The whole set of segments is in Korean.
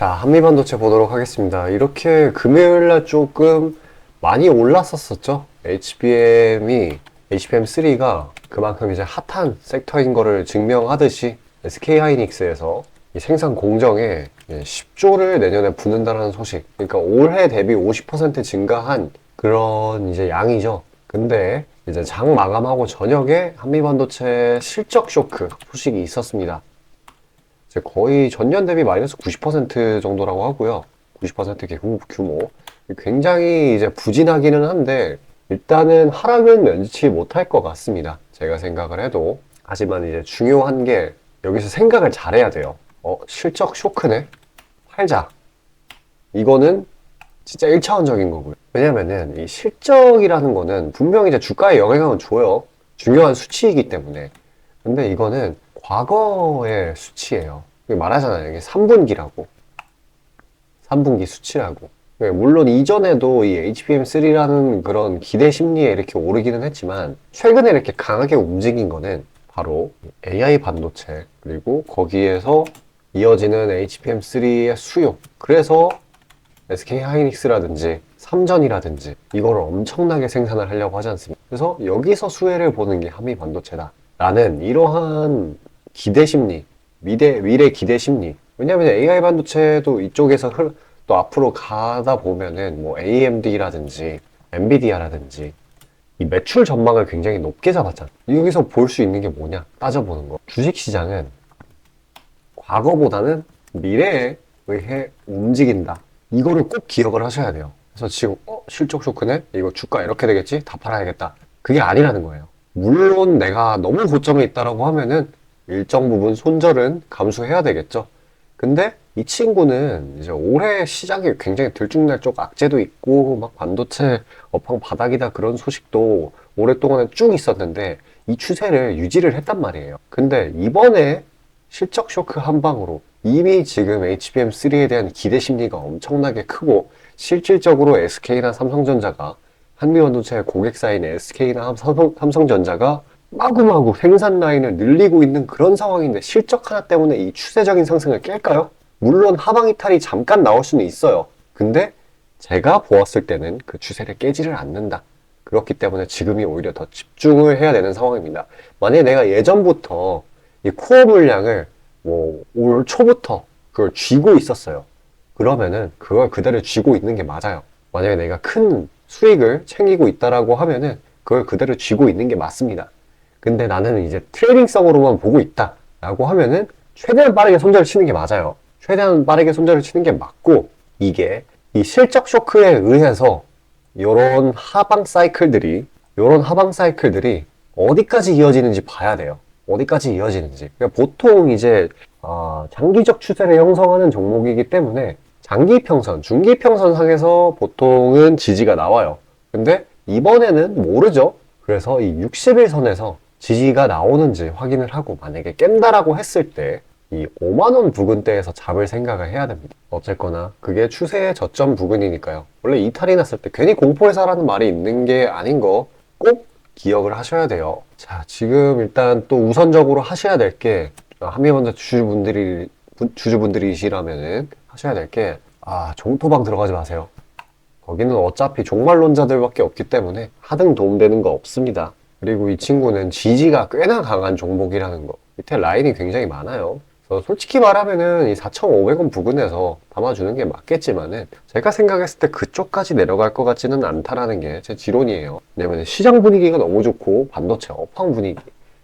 자, 한미반도체 보도록 하겠습니다. 이렇게 금요일 날 조금 많이 올랐었었죠? HBM이, HBM3가 그만큼 이제 핫한 섹터인 거를 증명하듯이 SK 하이닉스에서 이 생산 공정에 10조를 내년에 붓는다는 소식. 그러니까 올해 대비 50% 증가한 그런 이제 양이죠. 근데 이제 장 마감하고 저녁에 한미반도체 실적 쇼크 소식이 있었습니다. 이제 거의 전년 대비 마이너스 90% 정도라고 하고요. 90% 규모, 규모. 굉장히 이제 부진하기는 한데 일단은 하락은 면치 못할 것 같습니다. 제가 생각을 해도. 하지만 이제 중요한 게 여기서 생각을 잘해야 돼요. 어, 실적 쇼크네? 팔자. 이거는 진짜 1차원적인 거고요. 왜냐면은 이 실적이라는 거는 분명히 이제 주가에 영향을 줘요. 중요한 수치이기 때문에. 근데 이거는 과거의 수치예요. 말하잖아요. 이게 3분기라고. 3분기 수치라고. 예, 물론 이전에도 이 HBM3라는 그런 기대 심리에 이렇게 오르기는 했지만 최근에 이렇게 강하게 움직인 거는 바로 AI 반도체 그리고 거기에서 이어지는 HBM3의 수요. 그래서 SK 하이닉스라든지 삼전이라든지 이거를 엄청나게 생산을 하려고 하지 않습니까? 그래서 여기서 수혜를 보는 게 한미 반도체다. 라는 이러한 기대 심리, 미래, 미래 기대 심리. 왜냐면 AI 반도체도 이쪽에서 흘, 또 앞으로 가다 보면은 뭐 AMD라든지 엔비디아라든지 이 매출 전망을 굉장히 높게 잡았잖아. 여기서 볼 수 있는 게 뭐냐? 따져보는 거. 주식 시장은 과거보다는 미래에 의해 움직인다. 이거를 꼭 기억을 하셔야 돼요. 그래서 지금 어 실적 쇼크네? 이거 주가 이렇게 되겠지? 다 팔아야겠다. 그게 아니라는 거예요. 물론 내가 너무 고점에 있다라고 하면은 일정 부분 손절은 감수해야 되겠죠. 근데 이 친구는 이제 올해 시장이 굉장히 들쭉날쭉 악재도 있고 막 반도체 업황 바닥이다 그런 소식도 오랫동안 쭉 있었는데 이 추세를 유지를 했단 말이에요. 근데 이번에 실적 쇼크 한 방으로 이미 지금 HBM3에 대한 기대 심리가 엄청나게 크고 실질적으로 SK나 삼성전자가 한미반도체 고객사인 SK나 삼성, 삼성전자가 마구마구 생산 라인을 늘리고 있는 그런 상황인데 실적 하나 때문에 이 추세적인 상승을 깰까요? 물론 하방 이탈이 잠깐 나올 수는 있어요. 근데 제가 보았을 때는 그 추세를 깨지를 않는다. 그렇기 때문에 지금이 오히려 더 집중을 해야 되는 상황입니다. 만약에 내가 예전부터 이 코어 물량을 뭐 올 초부터 그걸 쥐고 있었어요. 그러면은 그걸 그대로 쥐고 있는 게 맞아요. 만약에 내가 큰 수익을 챙기고 있다라고 하면은 그걸 그대로 쥐고 있는 게 맞습니다. 근데 나는 이제 트레이딩성으로만 보고 있다 라고 하면은 최대한 빠르게 손절을 치는 게 맞아요. 최대한 빠르게 손절을 치는 게 맞고 이게 이 실적 쇼크에 의해서 이런 하방 사이클들이 이런 하방 사이클들이 어디까지 이어지는지 봐야 돼요. 어디까지 이어지는지. 그러니까 보통 이제 어, 장기적 추세를 형성하는 종목이기 때문에 장기 평선, 중기 평선 상에서 보통은 지지가 나와요. 근데 이번에는 모르죠. 그래서 이 60일 선에서 지지가 나오는지 확인을 하고 만약에 깬다라고 했을 때 이 5만원 부근대에서 잡을 생각을 해야 됩니다. 어쨌거나 그게 추세의 저점 부근이니까요. 원래 이탈이 났을 때 괜히 공포에 사라는 말이 있는 게 아닌 거 꼭 기억을 하셔야 돼요. 자, 지금 일단 또 우선적으로 하셔야 될 게 한미반도 주주분들이 주주분들이시라면은 하셔야 될 게 아, 종토방 들어가지 마세요. 거기는 어차피 종말론자들밖에 없기 때문에 하등 도움되는 거 없습니다. 그리고 이 친구는 지지가 꽤나 강한 종목이라는 거. 밑에 라인이 굉장히 많아요. 솔직히 말하면은 이 4,500원 부근에서 담아주는 게 맞겠지만은 제가 생각했을 때 그쪽까지 내려갈 것 같지는 않다라는 게 제 지론이에요. 왜냐면 시장 분위기가 너무 좋고 반도체 업황 분위기,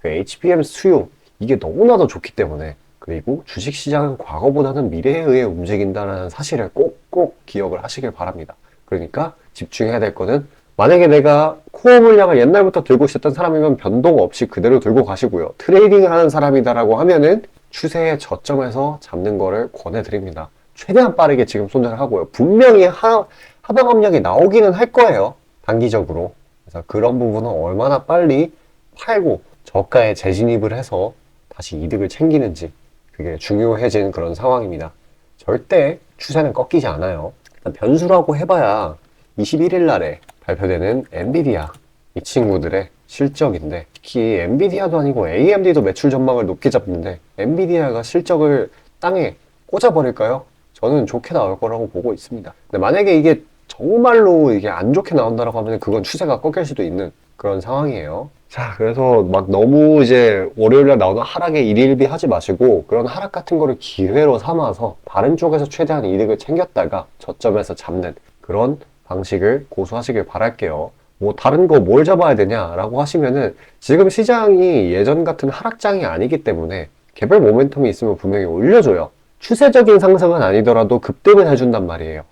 그 HBM 수요 이게 너무나도 좋기 때문에 그리고 주식시장은 과거보다는 미래에 의해 움직인다는 사실을 꼭꼭 기억을 하시길 바랍니다. 그러니까 집중해야 될 거는 만약에 내가 코어 물량을 옛날부터 들고 있었던 사람이면 변동 없이 그대로 들고 가시고요. 트레이딩을 하는 사람이다라고 하면은 추세의 저점에서 잡는 거를 권해드립니다. 최대한 빠르게 지금 손절하고요. 분명히 하, 하방 압력이 나오기는 할 거예요. 단기적으로. 그래서 그런 부분은 얼마나 빨리 팔고 저가에 재진입을 해서 다시 이득을 챙기는지 그게 중요해지는 그런 상황입니다. 절대 추세는 꺾이지 않아요. 변수라고 해봐야 21일 날에 발표되는 엔비디아 이 친구들의 실적인데 특히 엔비디아도 아니고 AMD도 매출 전망을 높게 잡는데 엔비디아가 실적을 땅에 꽂아버릴까요? 저는 좋게 나올 거라고 보고 있습니다. 근데 만약에 이게 정말로 이게 안 좋게 나온다라고 하면 그건 추세가 꺾일 수도 있는 그런 상황이에요. 자, 그래서 막 너무 이제 월요일날 나오는 하락에 일일비 하지 마시고 그런 하락 같은 거를 기회로 삼아서 다른 쪽에서 최대한 이득을 챙겼다가 저점에서 잡는 그런 방식을 고수하시길 바랄게요. 뭐 다른 거 뭘 잡아야 되냐라고 하시면은 지금 시장이 예전 같은 하락장이 아니기 때문에 개별 모멘텀이 있으면 분명히 올려줘요. 추세적인 상승은 아니더라도 급등은 해준단 말이에요.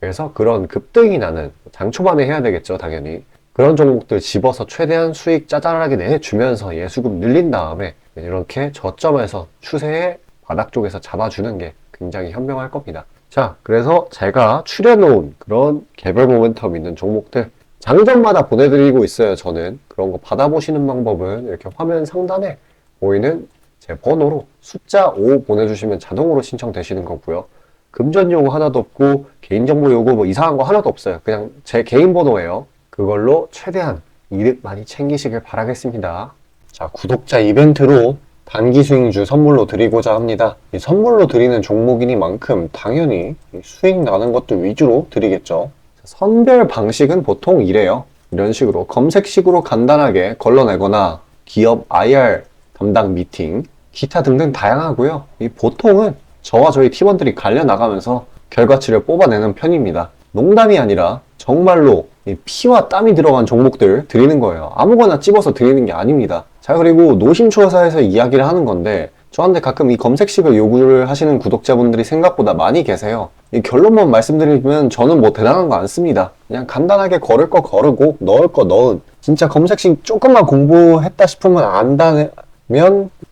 그래서 그런 급등이 나는 장 초반에 해야 되겠죠, 당연히. 그런 종목들 집어서 최대한 수익 짜잘하게 내주면서 예수금 늘린 다음에 이렇게 저점에서 추세의 바닥 쪽에서 잡아주는 게 굉장히 현명할 겁니다. 자, 그래서 제가 추려놓은 그런 개별 모멘텀 있는 종목들 장점마다 보내드리고 있어요, 저는. 그런 거 받아보시는 방법은 이렇게 화면 상단에 보이는 제 번호로 숫자 5 보내주시면 자동으로 신청되시는 거고요. 금전 요구 하나도 없고 개인정보 요구 뭐 이상한 거 하나도 없어요. 그냥 제 개인 번호예요. 그걸로 최대한 이득 많이 챙기시길 바라겠습니다. 자, 구독자 이벤트로 단기 수익주 선물로 드리고자 합니다. 이 선물로 드리는 종목이니만큼 당연히 이 수익 나는 것들 위주로 드리겠죠. 선별 방식은 보통 이래요. 이런 식으로 검색식으로 간단하게 걸러내거나 기업 IR 담당 미팅, 기타 등등 다양하고요. 이 보통은 저와 저희 팀원들이 갈려 나가면서 결과치를 뽑아내는 편입니다. 농담이 아니라 정말로 이 피와 땀이 들어간 종목들 드리는 거예요. 아무거나 찝어서 드리는 게 아닙니다. 자, 그리고 노심초사에서 이야기를 하는 건데 저한테 가끔 이 검색식을 요구를 하시는 구독자분들이 생각보다 많이 계세요. 이 결론만 말씀드리면 저는 뭐 대단한 거 안 씁니다. 그냥 간단하게 걸을 거 거르고 넣을 거 넣은 진짜 검색식 조금만 공부했다 싶으면 안다면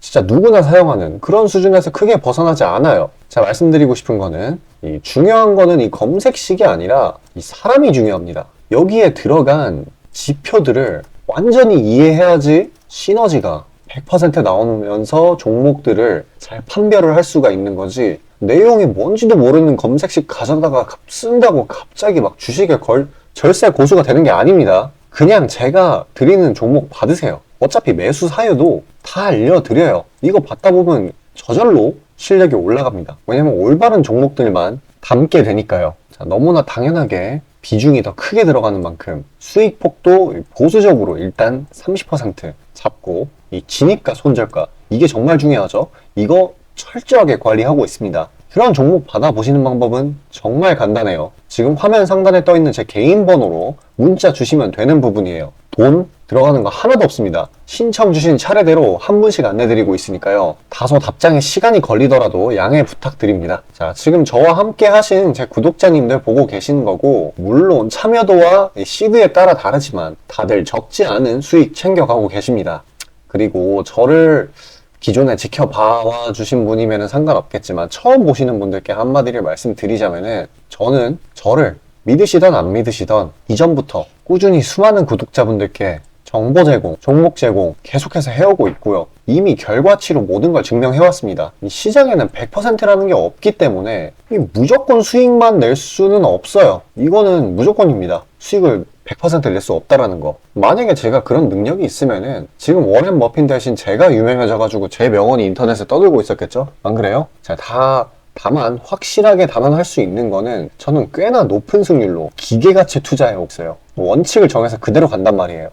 진짜 누구나 사용하는 그런 수준에서 크게 벗어나지 않아요. 자, 말씀드리고 싶은 거는 이 중요한 거는 이 검색식이 아니라 이 사람이 중요합니다. 여기에 들어간 지표들을 완전히 이해해야지 시너지가 100% 나오면서 종목들을 잘 판별을 할 수가 있는 거지 내용이 뭔지도 모르는 검색식 가져다가 쓴다고 갑자기 막 주식에 걸 절세 고수가 되는 게 아닙니다. 그냥 제가 드리는 종목 받으세요. 어차피 매수 사유도 다 알려드려요. 이거 받다 보면 저절로 실력이 올라갑니다. 왜냐면 올바른 종목들만 담게 되니까요. 자, 너무나 당연하게 비중이 더 크게 들어가는 만큼 수익 폭도 보수적으로 일단 30% 잡고 이 진입가 손절가 이게 정말 중요하죠. 이거 철저하게 관리하고 있습니다. 그런 종목 받아보시는 방법은 정말 간단해요. 지금 화면 상단에 떠 있는 제 개인 번호로 문자 주시면 되는 부분이에요. 돈 들어가는 거 하나도 없습니다. 신청 주신 차례대로 한 분씩 안내드리고 있으니까요. 다소 답장에 시간이 걸리더라도 양해 부탁드립니다. 자, 지금 저와 함께 하신 제 구독자님들 보고 계시는 거고, 물론 참여도와 시드에 따라 다르지만 다들 적지 않은 수익 챙겨가고 계십니다. 그리고 저를 기존에 지켜봐 주신 분이면 상관없겠지만 처음 보시는 분들께 한마디를 말씀드리자면은 저는 저를 믿으시던 안 믿으시던 이전부터 꾸준히 수많은 구독자분들께 정보 제공, 종목 제공 계속해서 해오고 있고요. 이미 결과치로 모든 걸 증명해왔습니다. 이 시장에는 100%라는 게 없기 때문에 이 무조건 수익만 낼 수는 없어요. 이거는 무조건입니다. 수익을 100%낼 수 없다라는 거. 만약에 제가 그런 능력이 있으면은 지금 워렌 머핀 대신 제가 유명해져가지고 제 명언이 인터넷에 떠들고 있었겠죠? 안 그래요? 자, 다 다만 확실하게 단언할 수 있는 거는 저는 꽤나 높은 승률로 기계가치 투자해 왔어요. 원칙을 정해서 그대로 간단 말이에요.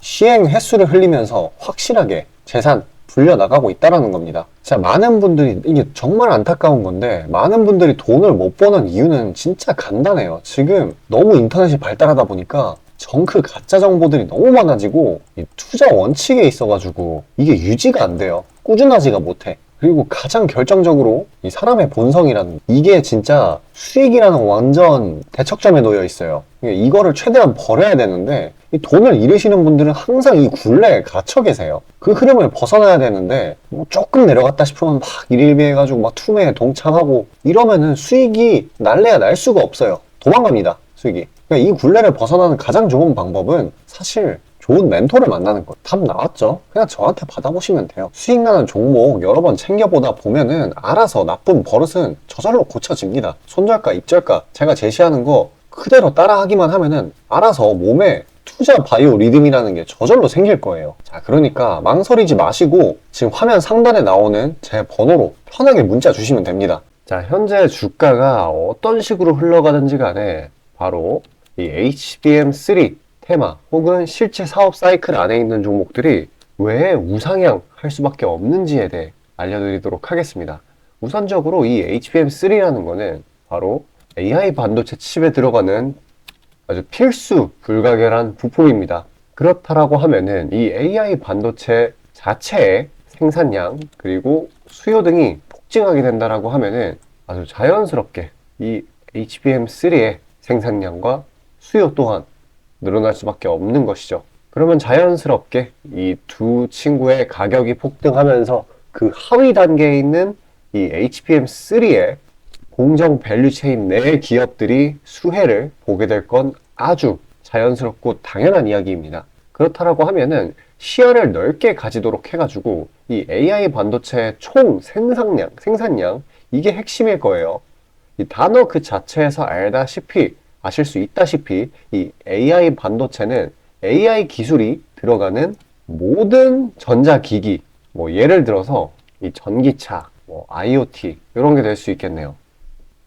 시행 횟수를 흘리면서 확실하게 재산 불려나가고 있다라는 겁니다. 자, 많은 분들이, 이게 정말 안타까운 건데, 많은 분들이 돈을 못 버는 이유는 진짜 간단해요. 지금 너무 인터넷이 발달하다 보니까 정크 가짜 정보들이 너무 많아지고, 이 투자 원칙에 있어가지고, 이게 유지가 안 돼요. 꾸준하지가 못해. 그리고 가장 결정적으로 이 사람의 본성이라는 이게 진짜 수익이라는 완전 대척점에 놓여 있어요. 이거를 최대한 버려야 되는데 이 돈을 잃으시는 분들은 항상 이 굴레에 갇혀 계세요. 그 흐름을 벗어나야 되는데 뭐 조금 내려갔다 싶으면 막 일일비해가지고 막 투매에 동참하고 이러면은 수익이 날래야 날 수가 없어요. 도망갑니다. 수익이. 그러니까 이 굴레를 벗어나는 가장 좋은 방법은 사실 좋은 멘토를 만나는 것. 답 나왔죠? 그냥 저한테 받아보시면 돼요. 수익 나는 종목 여러 번 챙겨보다 보면은 알아서 나쁜 버릇은 저절로 고쳐집니다. 손절가, 입절가 제가 제시하는 거 그대로 따라하기만 하면은 알아서 몸에 투자 바이오 리듬이라는 게 저절로 생길 거예요. 자, 그러니까 망설이지 마시고 지금 화면 상단에 나오는 제 번호로 편하게 문자 주시면 됩니다. 자, 현재 주가가 어떤 식으로 흘러가는지 간에 바로 이 HBM3 테마 혹은 실제 사업 사이클 안에 있는 종목들이 왜 우상향 할 수밖에 없는지에 대해 알려드리도록 하겠습니다. 우선적으로 이 HBM3라는 거는 바로 AI 반도체 칩에 들어가는 아주 필수 불가결한 부품입니다. 그렇다라고 하면은 이 AI 반도체 자체의 생산량 그리고 수요 등이 폭증하게 된다라고 하면은 아주 자연스럽게 이 HBM3의 생산량과 수요 또한 늘어날 수밖에 없는 것이죠. 그러면 자연스럽게 이 두 친구의 가격이 폭등하면서 그 하위 단계에 있는 이 HBM3의 공정 밸류 체인 내 기업들이 수혜를 보게 될 건 아주 자연스럽고 당연한 이야기입니다. 그렇다라고 하면은 시야를 넓게 가지도록 해가지고 이 AI 반도체의 총 생산량, 생산량 이게 핵심일 거예요. 이 단어 그 자체에서 알다시피 아실 수 있다시피 이 AI 반도체는 AI 기술이 들어가는 모든 전자기기 뭐 예를 들어서 이 전기차, 뭐 IoT 이런 게 될 수 있겠네요.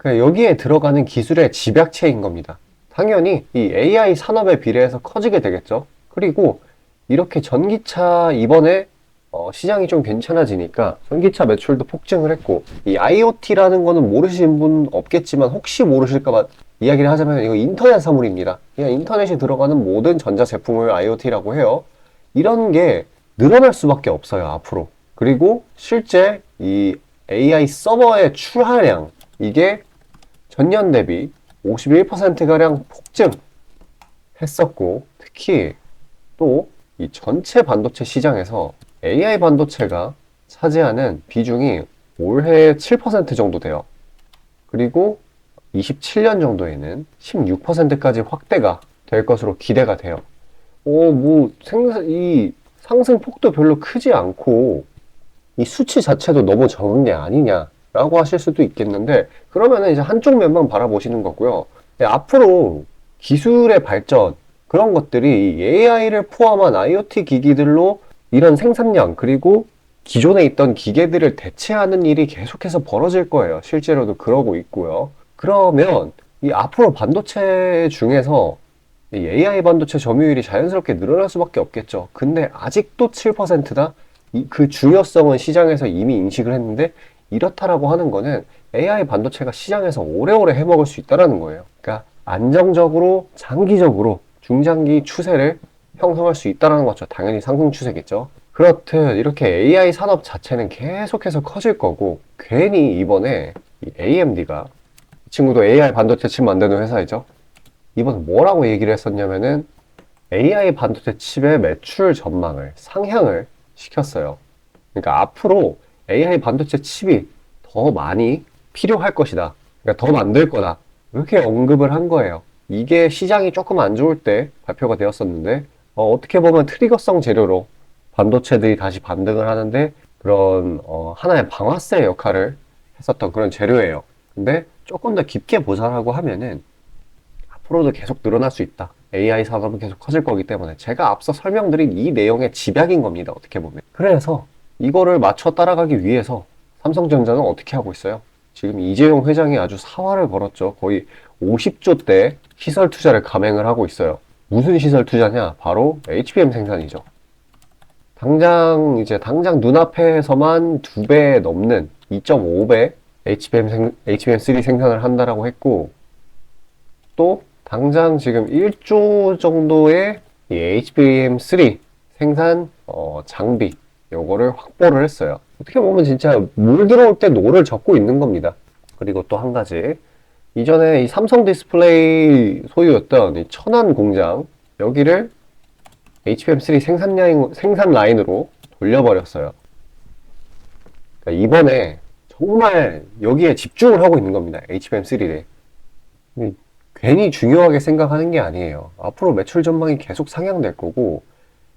여기에 들어가는 기술의 집약체인 겁니다. 당연히 이 AI 산업에 비례해서 커지게 되겠죠. 그리고 이렇게 전기차 이번에 어, 시장이 좀 괜찮아지니까 전기차 매출도 폭증을 했고 이 IoT라는 거는 모르시는 분 없겠지만 혹시 모르실까봐 이야기를 하자면 이거 인터넷 사물입니다. 그냥 인터넷에 들어가는 모든 전자 제품을 IoT라고 해요. 이런 게 늘어날 수밖에 없어요 앞으로. 그리고 실제 이 AI 서버의 출하량 이게 전년 대비 51%가량 폭증했었고 특히 또 이 전체 반도체 시장에서 AI 반도체가 차지하는 비중이 올해 7% 정도 돼요. 그리고 27년 정도에는 16%까지 확대가 될 것으로 기대가 돼요. 오, 뭐, 생산, 이 상승 폭도 별로 크지 않고, 이 수치 자체도 너무 적은 게 아니냐 라고 하실 수도 있겠는데, 그러면은 이제 한쪽 면만 바라보시는 거고요. 네, 앞으로 기술의 발전, 그런 것들이 AI를 포함한 IoT 기기들로 이런 생산량, 그리고 기존에 있던 기계들을 대체하는 일이 계속해서 벌어질 거예요. 실제로도 그러고 있고요. 그러면 이 앞으로 반도체 중에서 이 AI 반도체 점유율이 자연스럽게 늘어날 수밖에 없겠죠. 근데 아직도 7%다? 이, 그 중요성은 시장에서 이미 인식을 했는데 이렇다라고 하는 거는 AI 반도체가 시장에서 오래오래 해먹을 수 있다라는 거예요. 그러니까 안정적으로 장기적으로 중장기 추세를 형성할 수 있다라는 거죠. 당연히 상승 추세겠죠. 그렇듯 이렇게 AI 산업 자체는 계속해서 커질 거고 괜히 이번에 이 AMD가 이 친구도 AI 반도체 칩 만드는 회사이죠. 이번에 뭐라고 얘기를 했었냐면은 AI 반도체 칩의 매출 전망을 상향을 시켰어요. 그러니까 앞으로 AI 반도체 칩이 더 많이 필요할 것이다. 그러니까 더 만들 거다. 이렇게 언급을 한 거예요. 이게 시장이 조금 안 좋을 때 발표가 되었었는데 어, 떻게 보면 트리거성 재료로 반도체들이 다시 반등을 하는데 그런 어, 하나의 방아쇠 역할을 했었던 그런 재료예요. 근데 조금 더 깊게 보자라고 하면은 앞으로도 계속 늘어날 수 있다. AI 산업은 계속 커질 거기 때문에 제가 앞서 설명드린 이 내용의 집약인 겁니다. 어떻게 보면. 그래서 이거를 맞춰 따라가기 위해서 삼성전자는 어떻게 하고 있어요? 지금 이재용 회장이 아주 사활을 걸었죠. 거의 50조 대 시설 투자를 감행을 하고 있어요. 무슨 시설 투자냐? 바로 HBM 생산이죠. 당장 이제 당장 눈앞에서만 두 배 넘는 2.5배 HBM 생, HBM3 생산을 한다라고 했고 또 당장 지금 1조 정도의 이 HBM3 생산 어, 장비 요거를 확보를 했어요. 어떻게 보면 진짜 물 들어올 때 노를 젓고 있는 겁니다. 그리고 또 한 가지 이전에 이 삼성 디스플레이 소유였던 이 천안 공장 여기를 HBM3 생산 라인, 생산 라인으로 돌려버렸어요. 그러니까 이번에 정말 여기에 집중을 하고 있는 겁니다. HBM3를. 괜히 중요하게 생각하는 게 아니에요. 앞으로 매출 전망이 계속 상향될 거고,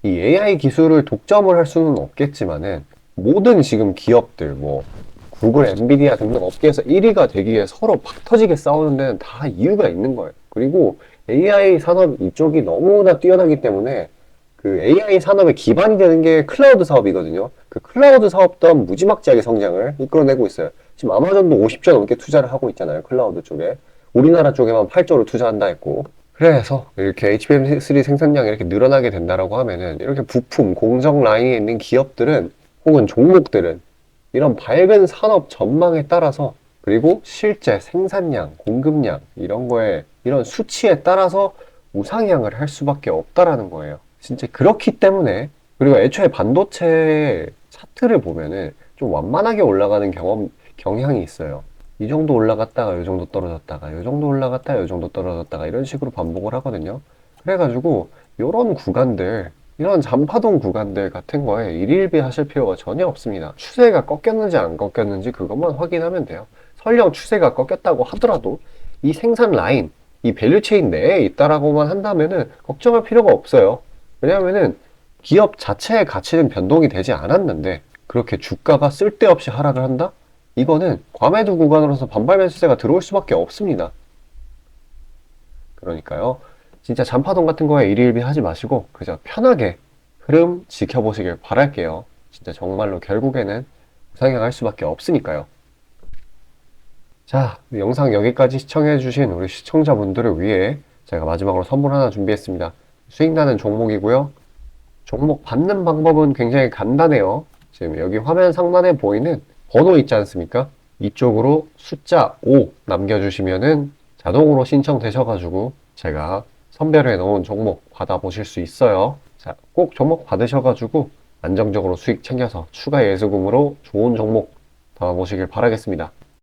이 AI 기술을 독점을 할 수는 없겠지만은, 모든 지금 기업들, 뭐, 구글, 엔비디아 등등 업계에서 1위가 되기 위해 서로 팍 터지게 싸우는 데는 다 이유가 있는 거예요. 그리고 AI 산업 이쪽이 너무나 뛰어나기 때문에 그 AI 산업의 기반이 되는 게 클라우드 사업이거든요. 그 클라우드 사업 또한 무지막지하게 성장을 이끌어내고 있어요. 지금 아마존도 50조 넘게 투자를 하고 있잖아요. 클라우드 쪽에. 우리나라 쪽에만 8조를 투자한다 했고. 그래서 이렇게 HBM3 생산량이 이렇게 늘어나게 된다라고 하면은 이렇게 부품, 공정 라인에 있는 기업들은 혹은 종목들은 이런 밝은 산업 전망에 따라서 그리고 실제 생산량, 공급량 이런 거에 이런 수치에 따라서 우상향을 할 수밖에 없다라는 거예요. 진짜 그렇기 때문에 그리고 애초에 반도체 차트를 보면은 좀 완만하게 올라가는 경험 경향이 있어요. 이 정도 올라갔다가 이 정도 떨어졌다가 이 정도 올라갔다가 이 정도 떨어졌다가 이런 식으로 반복을 하거든요. 그래가지고 이런 구간들 이런 잔파동 구간들 같은 거에 일일비 하실 필요가 전혀 없습니다. 추세가 꺾였는지 안 꺾였는지 그것만 확인하면 돼요. 설령 추세가 꺾였다고 하더라도 이 생산 라인, 이 밸류 체인 내에 있다라고만 한다면은 걱정할 필요가 없어요. 왜냐하면은 기업 자체의 가치는 변동이 되지 않았는데 그렇게 주가가 쓸데없이 하락을 한다? 이거는 과매도 구간으로서 반발 매수세가 들어올 수밖에 없습니다. 그러니까요. 진짜 잔파동 같은 거에 일일비 하지 마시고 그저 편하게 흐름 지켜보시길 바랄게요. 진짜 정말로 결국에는 상향할 수밖에 없으니까요. 자, 영상 여기까지 시청해주신 우리 시청자분들을 위해 제가 마지막으로 선물 하나 준비했습니다. 수익 나는 종목이고요. 종목 받는 방법은 굉장히 간단해요. 지금 여기 화면 상단에 보이는 번호 있지 않습니까? 이쪽으로 숫자 5 남겨주시면은 자동으로 신청되셔가지고 제가 선별해 놓은 종목 받아보실 수 있어요. 자, 꼭 종목 받으셔가지고 안정적으로 수익 챙겨서 추가 예수금으로 좋은 종목 담아보시길 바라겠습니다.